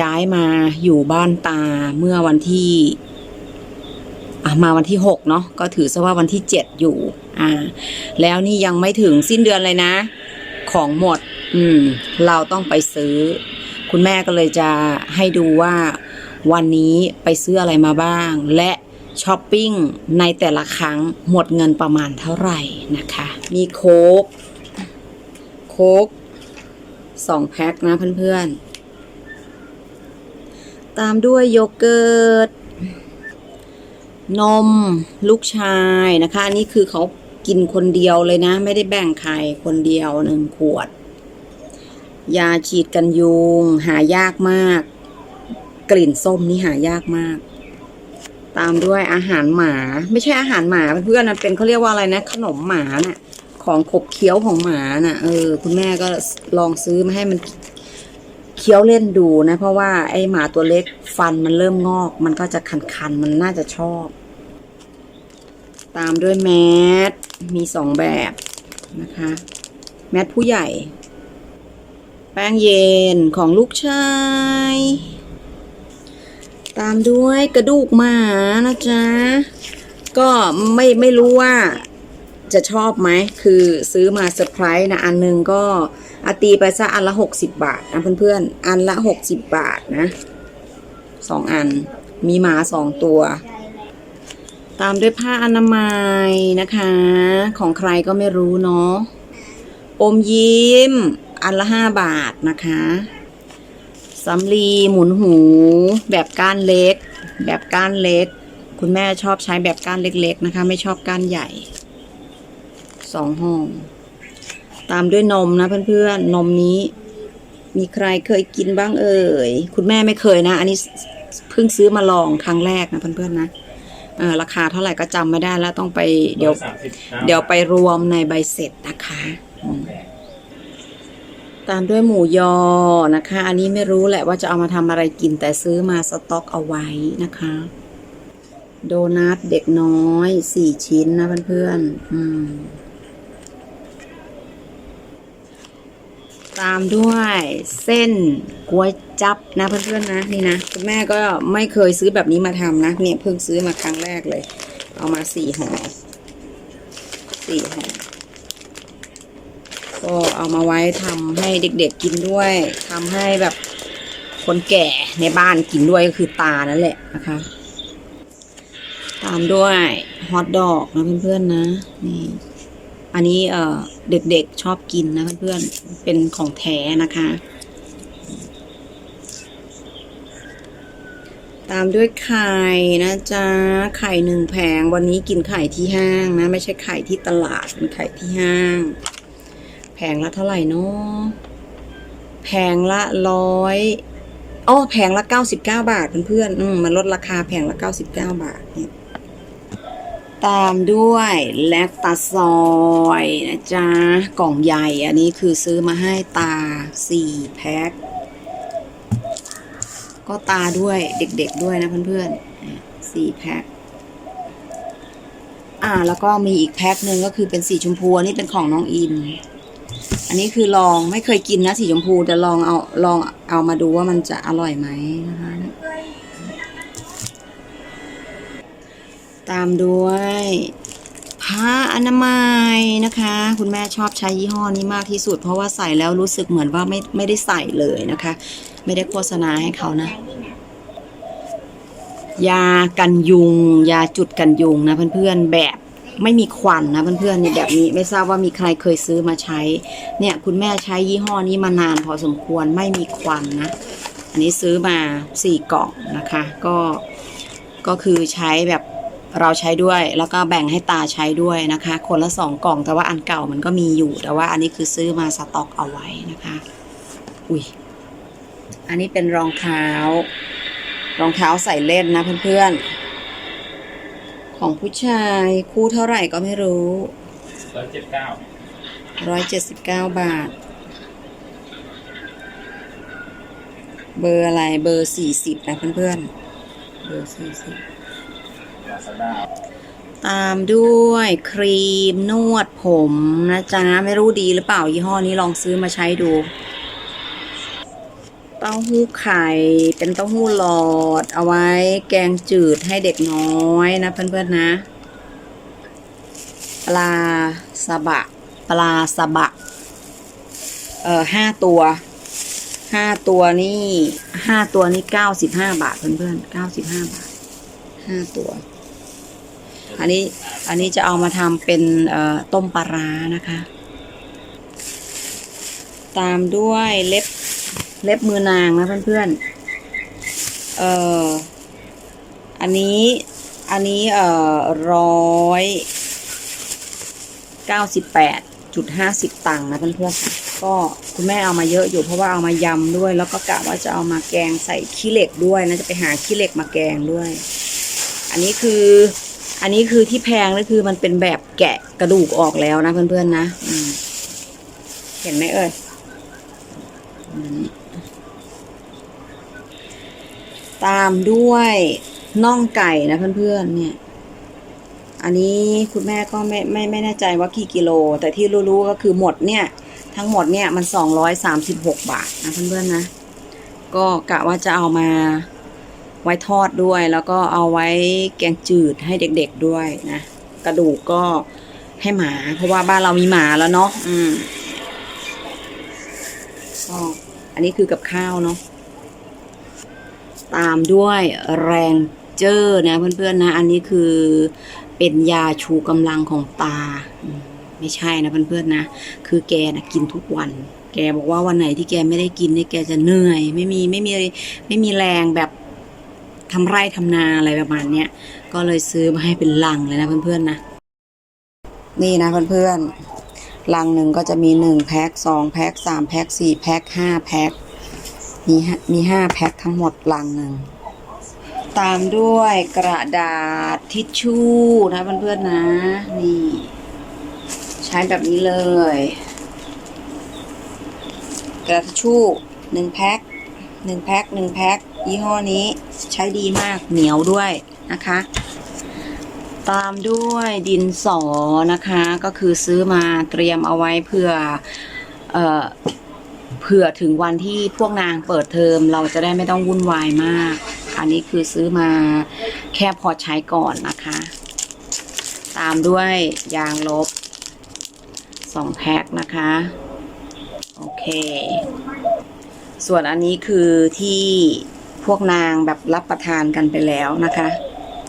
ย้ายมาอยู่บ้านตาเมื่อวันที่อะมาวันที่หกเนาะก็ถือซะว่าวันที่เจ็ดอยู่อ่า แล้วนี่ยังไม่ถึงสิ้นเดือนเลยนะ ของหมด อืม เราต้องไปซื้อ คุณแม่ก็เลยจะให้ดูว่าวันนี้ไปซื้ออะไรมาบ้าง และช้อปปิ้งในแต่ละครั้งหมดเงินประมาณเท่าไหร่นะคะ มีโค้กโค้กสองแพ็คนะเพื่อนๆ ตามด้วยโยเกิร์ต นม ลูกชายนะคะนนี้คือเขากินคนเดียวเลยนะ ไม่ได้แบ่งใครคนเดียวหนึ่งขวด ยาฉีดกันยุง หายากมาก กลิ่นส้มนี่หายากมาก ตามด้วยอาหารหมา ไม่ใช่อาหารหมาเพื่อนนะเป็นเขาเรียกว่าอะไรนะ ขนมหมาน่ะของขบเคี้ยวของหมาน่ะ เออ คุณแม่ก็ลองซื้อมาให้มัน คี้ยวเล่นดูนะ เพราะว่าไอหมาตัวเล็กฟันมันเริ่มงอก มันก็จะคันๆ มันน่าจะชอบ ตามด้วยแมสมีสองแบบนะคะ แมสผู้ใหญ่ แป้งเย็นของลูกชาย ตามด้วยกระดูกหมานะจ๊ะ ก็ไม่ไม่รู้ว่า จะชอบไหมคือซื้อมาเซอร์ไพรส์นะ อันหนึงก็อตีไปซะอันละ60บาทนะเพื่อนๆ อันละ60บาทนะสองอันมีหมาสองตัว ตามด้วยผ้าอนามัยนะคะ ของใครก็ไม่รู้เนาะอมยิ้ม อันละ5บาทนะคะสำลีหมุนหู แบบก้านเล็ก แบบก้านเล็ก คุณแม่ชอบใช้แบบก้านเล็ก ๆ นะคะ ไม่ชอบก้านใหญ่ สองห่อตามด้วยนมนะเพื่อนๆ นมนี้ มีใครเคยกินบ้างเอ่ย คุณแม่ไม่เคยนะ อันนี้เพิ่งซื้อมาลองครั้งแรกนะเพื่อนๆนะเออราคาเท่าไหร่ก็จำไม่ได้แล้วต้องไปเดี๋ยว เดี๋ยวไปรวมในใบเสร็จนะคะอืมตามด้วยหมูยอนะคะ อันนี้ไม่รู้แหละว่าจะเอามาทำอะไรกินแต่ซื้อมาสต็อกเอาไว้นะคะ โดนัทเด็กน้อยสี่ชิ้นนะเพื่อนๆอืม ตามด้วยเส้นก๋วยจับนะเพื่อนๆนะนี่นะคุณแม่ก็ไม่เคยซื้อแบบนี้มาทำนะเนี่ยเพิ่งซื้อมาครั้งแรกเลย เอามาสี่ห่อสี่ห่อก็เอามาไว้ทำให้เด็กๆกินด้วยทำให้แบบคนแก่ในบ้านกินด้วยก็คือตานั่นแหละนะคะ ตามด้วยฮอทดอกนะเพื่อนๆนะนี่ อันนี้เด็กๆชอบกินนะเพื่อนๆ เป็นของแท้นะคะ ตามด้วยไข่นะจ๊ะ ไข่หนึ่งแผง วันนี้กินไข่ที่ห้างนะ ไม่ใช่ไข่ที่ตลาดเป็นไข่ที่ห้าง แผงละเท่าไหร่เนาะแผงละร้อยอ้อแผงละเก้าสิบเก้าบาทเพื่อนๆ อืมมันลดราคาแผงละเก้าสิบเก้าบาทเนี่ย ตามด้วยแลคตาซอยนะจ๊ะ กล่องใหญ่อันนี้คือซื้อมาให้ตาสี่แพ็ค ก็ตาด้วยเด็กๆด้วยนะเพื่อนๆสี่แพ็ค อ่าแล้วก็มีอีกแพ็คหนึ่งก็คือเป็นสีชมพูนนี้เป็นของน้องอิน อันนี้คือลองไม่เคยกินนะสีชมพูแต่ลองเอาลองเอามาดูว่ามันจะอร่อยไหมนะคะ ตามด้วยผ้าอนามัยนะคะ คุณแม่ชอบใช้ยี่ห้อนี้มากที่สุด เพราะว่าใส่แล้วรู้สึกเหมือนว่าไม่ไม่ได้ใส่เลยนะคะ ไม่ได้โฆษณาให้เขานะ ยากันยุง ยาจุดกันยุงนะเพื่อนๆแบบไม่มีควันนะเพื่อนๆเนี่ยแบบนี้ไม่ทราบว่ามีใครเคยซื้อมาใช้ เนี่ยคุณแม่ใช้ยี่ห้อนี้มานานพอสมควรไม่มีควันนะ อันนี้ซื้อมาสี่กล่องนะคะ ก็ก็คือใช้แบบ เราใช้ด้วย แล้วก็แบ่งให้ตาใช้ด้วยนะคะ คนละสองกล่องแต่ว่าอันเก่ามันก็มีอยู่ แต่ว่าอันนี้คือซื้อมาสต็อกเอาไว้นะคะ อุ้ยอันนี้เป็นรองเท้า รองเท้าใส่เล่นนะเพื่อนๆ ของผู้ชายคู่เท่าไหร่ก็ไม่รู้ร้อยเจ็ดเก้าร้อยเจ็ดสิบเก้าบาท เบอร์อะไรเบอร์สี่สิบนะเพื่อนๆ เบอร์สี่สิบลาซาด้า ตามด้วยครีมนวดผมนะจ๊ะ ไม่รู้ดีหรือเปล่ายี่ห้อนี้ลองซื้อมาใช้ดู เต้าหู้ไข่เป็นเต้าหู้หลอด เอาไว้แกงจืดให้เด็กน้อยนะเพื่อนๆนะ ปลาสบะ ปลาสบะ เอ่อห้าตัวห้าตัวนี่ห้าตัวนี่เก้าสิบห้าบาทเพื่อนๆเก้าสิบห้าบาทห้าตัว อันนี้อันนี้จะเอามาทำเป็นต้มปลาร้านะคะ ตามด้วยเล็บเล็บมือนางนะเพื่อนๆเอ่ออันนี้อันนี้เอ่อร้อยเก้าสิบแปดจุดห้าสิบตังค์นะเพื่อนๆก็คุณแม่เอามาเยอะอยู่เพราะว่าเอามายำด้วย แล้วก็กะว่าจะเอามาแกงใส่ขี้เหล็กด้วยนะจะไปหาขี้เหล็กมาแกงด้วย อันนี้คือ อันนี้คือที่แพงก็คือมันเป็นแบบแกะกระดูกออกแล้วนะเพื่อนๆนะอืมเห็นไหมเอ่ยตามด้วยน่องไก่นะเพื่อนๆเนี่ย อันนี้คุณแม่ก็ไม่ไม่ไม่แน่ใจว่ากี่กิโล แต่ที่รู้ๆก็คือหมดเนี่ย ทั้งหมดเนี่ยมันสองร้อยสามสิบหกบาทนะเพื่อนๆนะ ก็กะว่าจะเอามา ไว้ทอดด้วย แล้วก็เอาไว้แกงจืดให้เด็กๆด้วยนะ กระดูกก็ให้หมา เพราะว่าบ้านเรามีหมาแล้วเนาะอืมก็อันนี้คือกับข้าวเนาะตามด้วยแรงเจอร์นะเพื่อนๆนะ อันนี้คือเป็นยาชูกำลังของตา ไม่ใช่นะเพื่อนๆนะ คือแกนะกินทุกวัน แกบอกว่าวันไหนที่แกไม่ได้กินเนี่ยแกจะเหนื่อย ไม่มีไม่มีไม่มีแรงแบบ ทำไร่ทำนาอะไรประมาณเนี้ยก็เลยซื้อมาให้เป็นลังเลยนะเพื่อนๆนะ นี่นะเพื่อนๆลังหนึ่งก็จะมีหนึ่งแพ็คสองแพ็คสามแพ็คสี่แพ็คห้าแพ็คมีมีห้าแพ็คทั้งหมดลังหนึ่งตามด้วยกระดาษทิชชู่นะเพื่อนๆนะ นี่ ใช้แบบนี้เลย กระดาษทิชชู่หนึ่งแพ็คหนึ่งแพ็คหนึ่งแพ็ค ยี่ห้อนี้ใช้ดีมากเหนียวด้วยนะคะ ตามด้วยดินสอนะคะ ก็คือซื้อมาเตรียมเอาไว้เพื่อเอ่อเผื่อถึงวันที่พวกนางเปิดเทอมเราจะได้ไม่ต้องวุ่นวายมาก อันนี้คือซื้อมาแค่พอใช้ก่อนนะคะ ตามด้วยยางลบสองแพ็คนะคะ โอเค ส่วนอันนี้คือที่ พวกนางแบบรับประทานกันไปแล้วนะคะ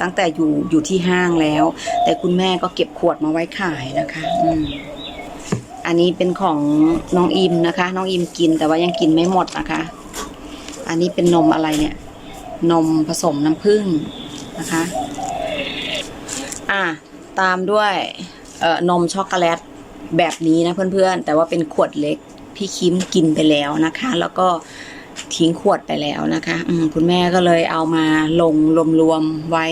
ตั้งแต่อยู่อยู่ที่ห้างแล้ว แต่คุณแม่ก็เก็บขวดมาไว้ขายนะคะอืมอันนี้เป็นของน้องอิมนะคะ น้องอิมกินแต่ว่ายังกินไม่หมดนะคะ อันนี้เป็นนมอะไรเนี่ย นมผสมน้ำผึ้งนะคะ อะตามด้วยเอ่อนมช็อกโกแลตแบบนี้นะเพื่อนๆ แต่ว่าเป็นขวดเล็ก พี่คิมกินไปแล้วนะคะ แล้วก็ ทิ้งขวดไปแล้วนะคะคุณแม่ก็เลยเอามาลงรวมๆไว้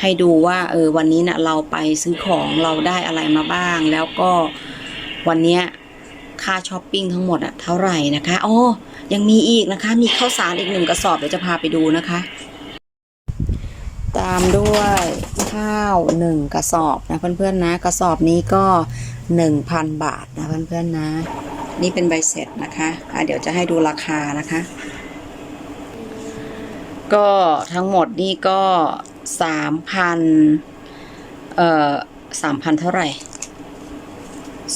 ให้ดูว่า เออวันนี้นะ่ะเราไปซื้อของเราได้อะไรมาบ้าง แล้วก็วันเนี้ยค่าช้อปปิ้งทั้งหมดอะเท่าไหร่นะคะโอ๋อยังมีอีกนะคะ มีข้าวสารอีกหนึ่งกระสอบเดี๋ยวจะพาไปดูนะคะ ตามด้วยข้าวหนึ่งกระสอบนะเพื่อนๆนะ กระสอบนี้ก็หนึ่งพันบาทนะเพื่อนๆนะ นี่เป็นใบเสร็จนะคะอะเดี๋ยวจะให้ดูราคานะคะ ก็ทั้งหมดนี่ก็สามพันเอ่อสามพันเท่าไหร่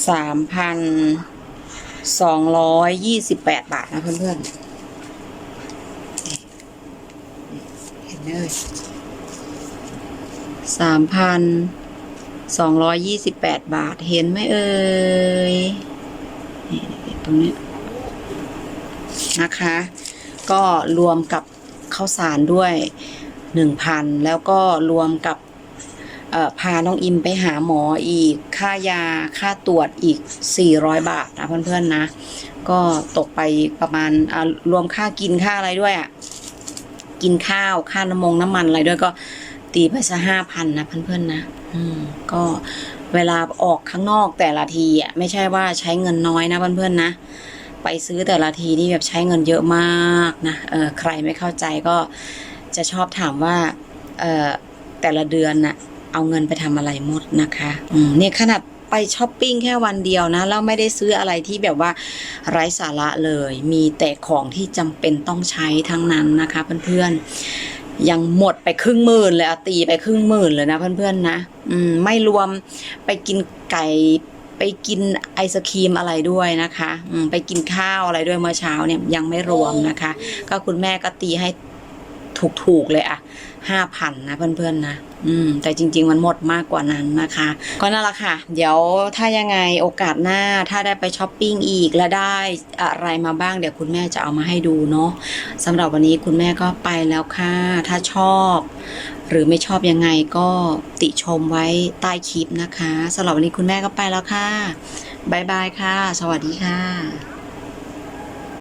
สามพันสองร้อยยี่สิบแปดบาทนะเพื่อนๆ เห็นไหมเอ่ยสามพันสองร้อยยี่สิบแปดบาทเห็นไหมเอ่ยนี่ ตรงนี้นะคะ ก็รวมกับข้าวสารด้วยหนึ่งพันแล้วก็รวมกับพาน้องอิมไปหาหมออีก ค่ายา ค่าตรวจอีก 400 บาทนะเพื่อนๆนะ ก็ตกไปประมาณรวมค่ากินค่าอะไรด้วยอะ่ะ กินข้าว ค่าน้ำมงน้ำมันอะไรด้วยก็ตีไปซะห้าพันนะเพื่อนๆนะ อืม ก็ เวลาออกข้างนอกแต่ละทีอะไม่ใช่ว่าใช้เงินน้อยนะเพื่อนๆนะ ไปซื้อแต่ละทีนี่แบบใช้เงินเยอะมากนะเออใครไม่เข้าใจก็จะชอบถามว่าเออแต่ละเดือนน่ะเอาเงินไปทำอะไรหมดนะคะอืมเนี่ยขนาดไปช้อปปิ้งแค่วันเดียวนะแล้วไม่ได้ซื้ออะไรที่แบบว่าไร้สาระเลย มีแต่ของที่จำเป็นต้องใช้ทั้งนั้นนะคะเพื่อนๆ ยังหมดไปครึ่งหมื่นเลยอะตีไปครึ่งหมื่นเลยนะเพื่อนๆนะ อืม ไม่รวมไปกินไก่ไปกินไอศครีมอะไรด้วยนะคะอืมไปกินข้าวอะไรด้วยเมื่อเช้าเนี่ยยังไม่รวมนะคะ ก็คุณแม่ก็ตีให้ถูกๆเลยอะห้าพันนะเพื่อนๆนะ อืมแต่จริง ๆ มันหมดมากกว่านั้นนะคะ ก็นั่นแหละค่ะ เดี๋ยวถ้ายังไงโอกาสหน้าถ้าได้ไปช้อปปิ้งอีกและได้อะไรมาบ้างเดี๋ยวคุณแม่จะเอามาให้ดูเนาะสำหรับวันนี้คุณแม่ก็ไปแล้วค่ะ ถ้าชอบ หรือไม่ชอบยังไงก็ติชมไว้ใต้คลิปนะคะสำหรับวันนี้คุณแม่ก็ไปแล้วค่ะบายบายค่ะ สวัสดีค่ะ